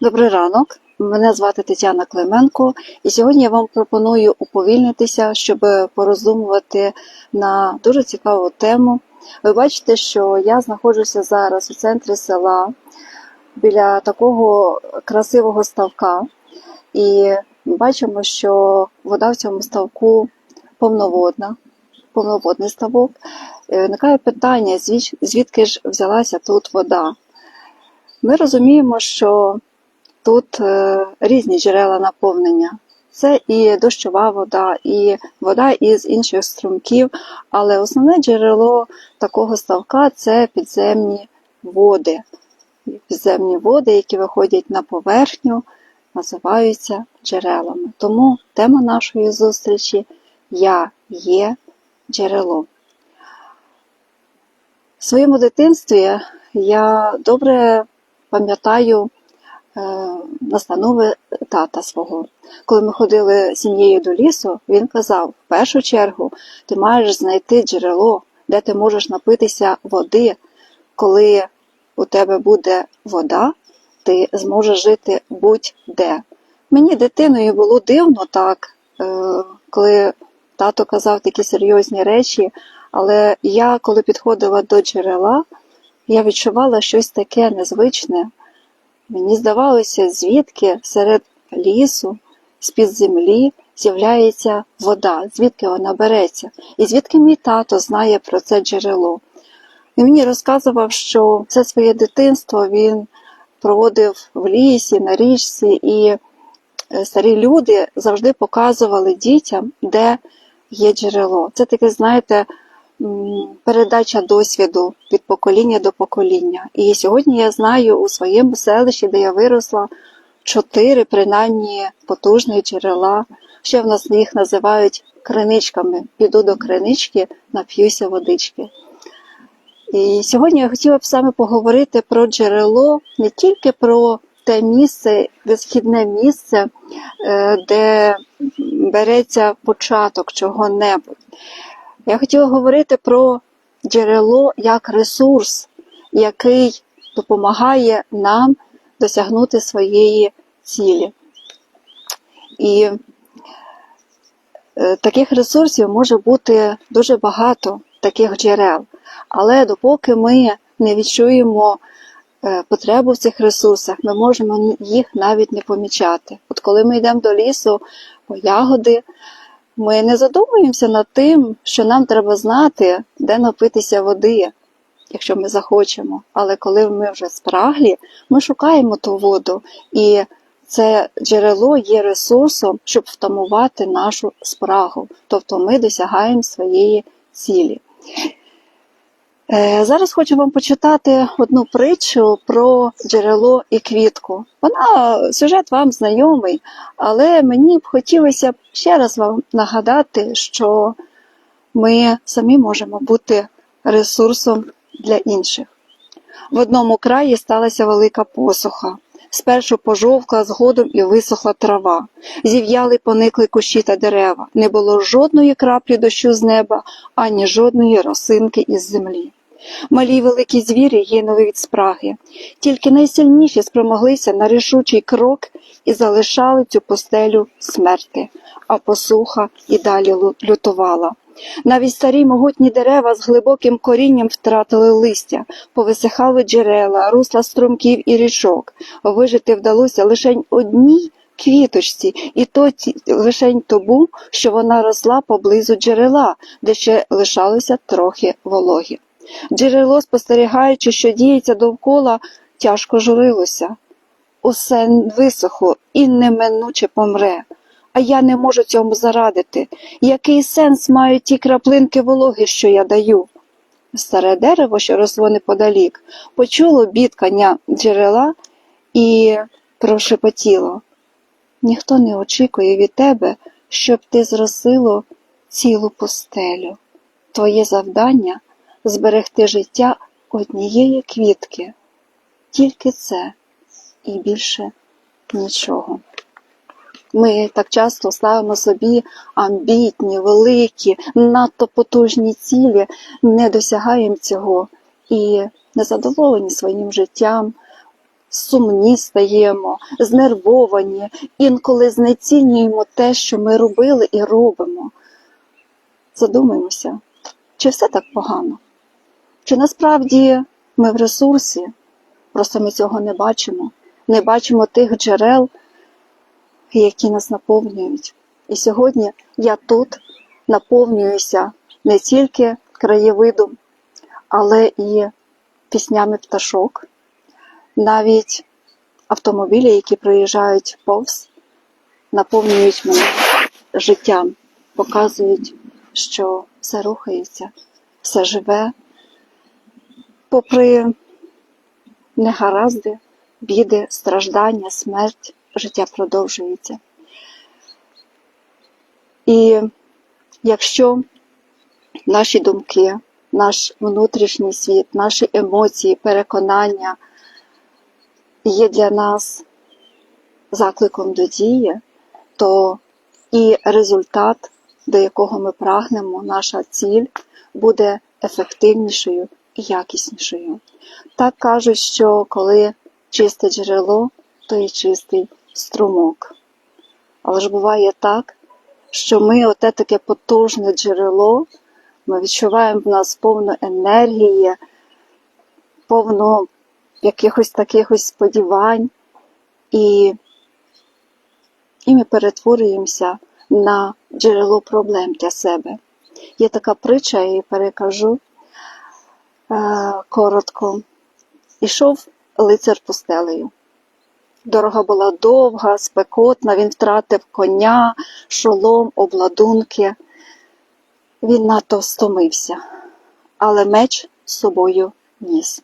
Добрий ранок. Мене звати Тетяна Клименко, і сьогодні я вам пропоную уповільнитися, щоб пороздумувати на дуже цікаву тему. Ви бачите, що я знаходжуся зараз у центрі села біля такого красивого ставка, і бачимо, що вода в цьому ставку повноводна, повноводний ставок. Е, Виникає питання, звідки ж взялася тут вода? Ми розуміємо, що тут е, різні джерела наповнення. Це і дощова вода, і вода із інших струмків, але основне джерело такого ставка це підземні води. Підземні води, які виходять на поверхню, називаються джерелами. Тому тема нашої зустрічі Я є джерело. В своєму дитинстві я добре пам'ятаю настанови тата свого. Коли ми ходили сім'єю до лісу, він казав: в першу чергу ти маєш знайти джерело, де ти можеш напитися води. Коли у тебе буде вода, ти зможеш жити будь-де. Мені дитиною було дивно так, е, коли тато казав такі серйозні речі, але я, коли підходила до джерела, я відчувала щось таке незвичне. Мені здавалося, звідки серед лісу, з-під землі з'являється вода, звідки вона береться, і звідки мій тато знає про це джерело. Він мені розказував, що все своє дитинство він проводив в лісі, на річці, і е, старі люди завжди показували дітям, де є джерело. Це таке, знаєте, передача досвіду від покоління до покоління. І сьогодні я знаю у своєму селищі, де я виросла, чотири принаймні потужних джерела. Ще в нас їх називають криничками. Піду до кринички, нап'юся водички. І сьогодні я хотіла б саме поговорити про джерело, не тільки про те місце, висхідне місце, е, де береться початок чого-небудь. Я хотіла говорити про джерело як ресурс, який допомагає нам досягнути своєї цілі. І е, таких ресурсів може бути дуже багато таких джерел. Але допоки ми не відчуємо е, потребу в цих ресурсах, ми можемо їх навіть не помічати. От коли ми йдемо до лісу по ягоди, ми не задумуємося над тим, що нам треба знати, де напитися води, якщо ми захочемо. Але коли ми вже спраглі, ми шукаємо ту воду, і це джерело є ресурсом, щоб втамувати нашу спрагу. Тобто ми досягаємо своєї цілі. Е, Зараз хочу вам почитати одну притчу про джерело і квітку. Вона сюжет вам знайомий, але мені б хотілося ще раз вам нагадати, що ми самі можемо бути ресурсом для інших. В одному краї сталася велика посуха. Спершу пожовкла, згодом і висохла трава. Зів'яли поникли кущі та дерева. Не було жодної краплі дощу з неба, ані жодної росинки із землі. Малі великі звірі гинули від спраги. Тільки найсильніші спромоглися на рішучий крок і залишали цю постелю смерти, а посуха і далі лютувала. Навіть старі могутні дерева з глибоким корінням втратили листя, повисихали джерела, русла струмків і річок. Вижити вдалося лише одній квіточці, і то лишень тому, що вона росла поблизу джерела, де ще лишалося трохи вологі. Джерело, спостерігаючи, що діється довкола, тяжко журилося. Усе висохло і неминуче помре. А я не можу цьому зарадити. Який сенс мають ті краплинки вологи, що я даю? Старе дерево, що росло неподалік, почуло бідкання джерела і прошепотіло. Ніхто не очікує від тебе, щоб ти зросило цілу пустелю. Твоє завдання зберегти життя однієї квітки. Тільки це і більше нічого. Ми так часто ставимо собі амбітні, великі, надто потужні цілі, не досягаємо цього і незадоволені своїм життям, сумні стаємо, знервовані, інколи знецінюємо те, що ми робили і робимо. Задумаємося, чи все так погано? Чи насправді ми в ресурсі, просто ми цього не бачимо, не бачимо тих джерел, які нас наповнюють. І сьогодні я тут наповнююся не тільки краєвидом, але і піснями пташок, навіть автомобілі, які проїжджають повз, наповнюють мене життям, показують, що все рухається, все живе, попри негаразди, біди, страждання, смерть, життя продовжується. І якщо наші думки, наш внутрішній світ, наші емоції, переконання є для нас закликом до дії, то і результат, до якого ми прагнемо, наша ціль буде ефективнішою і якіснішою. Так кажуть, що коли чисте джерело, то і чистий струмок. Але ж буває так, що ми оте таке потужне джерело, ми відчуваємо в нас повну енергії, повну якихось таких ось сподівань, і, і ми перетворюємося на джерело проблем для себе. Є така притча, я її перекажу е, коротко. Ішов лицар пустелею. Дорога була довга, спекотна, він втратив коня, шолом, обладунки. Він надто стомився, але меч з собою ніс.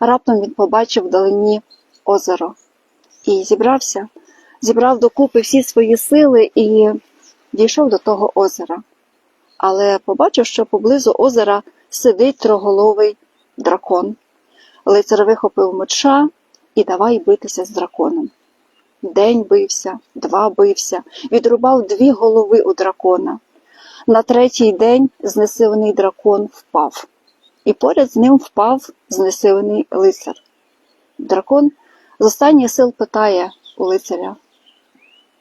Раптом він побачив вдалині озеро і зібрався, зібрав докупи всі свої сили і дійшов до того озера. Але побачив, що поблизу озера сидить троголовий дракон. Лицар вихопив меча і давай битися з драконом. День бився, два бився, відрубав дві голови у дракона. На третій день знесилений дракон впав, і поряд з ним впав знесилений лицар. Дракон з останніх сил питає у лицаря: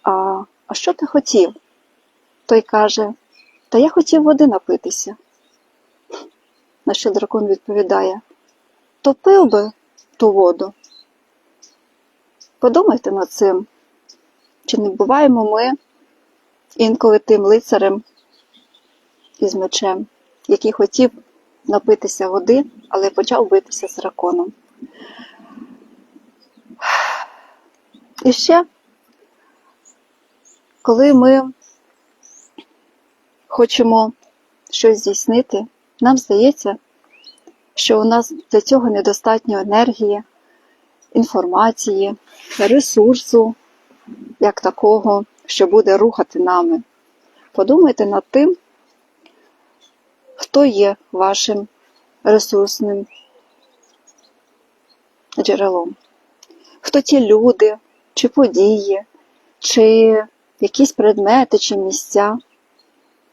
А, а що ти хотів? Той каже, Та я хотів води напитися. На що дракон відповідає: То пив би ту воду. Подумайте над цим, чи не буваємо ми інколи тим лицарем із мечем, який хотів напитися води, але почав битися з драконом. І ще, коли ми хочемо щось здійснити, нам здається, що у нас для цього недостатньо енергії, інформації, ресурсу, як такого, що буде рухати нами. Подумайте над тим, хто є вашим ресурсним джерелом. Хто ті люди, чи події, чи якісь предмети, чи місця.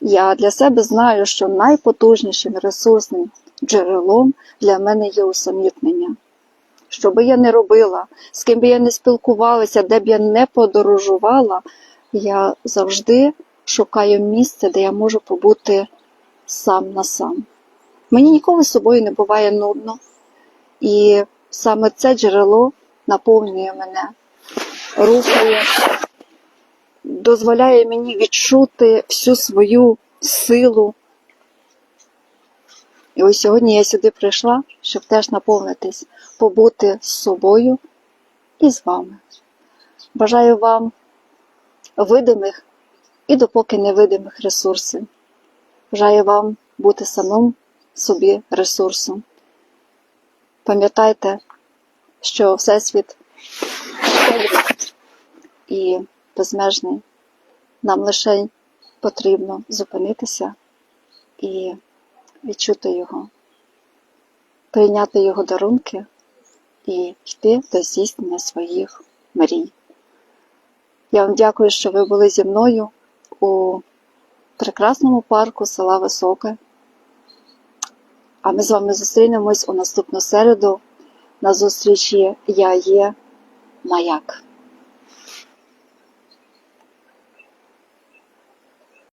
Я для себе знаю, що найпотужнішим ресурсним джерелом для мене є усамітнення. Що би я не робила, з ким би я не спілкувалася, де б я не подорожувала, я завжди шукаю місце, де я можу побути сам на сам. Мені ніколи з собою не буває нудно, і саме це джерело наповнює мене, рухає, дозволяє мені відчути всю свою силу. І ось сьогодні я сюди прийшла, щоб теж наповнитись, побути з собою і з вами. Бажаю вам видимих і допоки невидимих ресурсів. Бажаю вам бути самим собі ресурсом. Пам'ятайте, що Всесвіт і безмежний. Нам лише потрібно зупинитися і відчути його, прийняти його дарунки і йти до здійснення своїх мрій. Я вам дякую, що ви були зі мною у прекрасному парку села Високе. А ми з вами зустрінемось у наступну середу на зустрічі Я є маяк.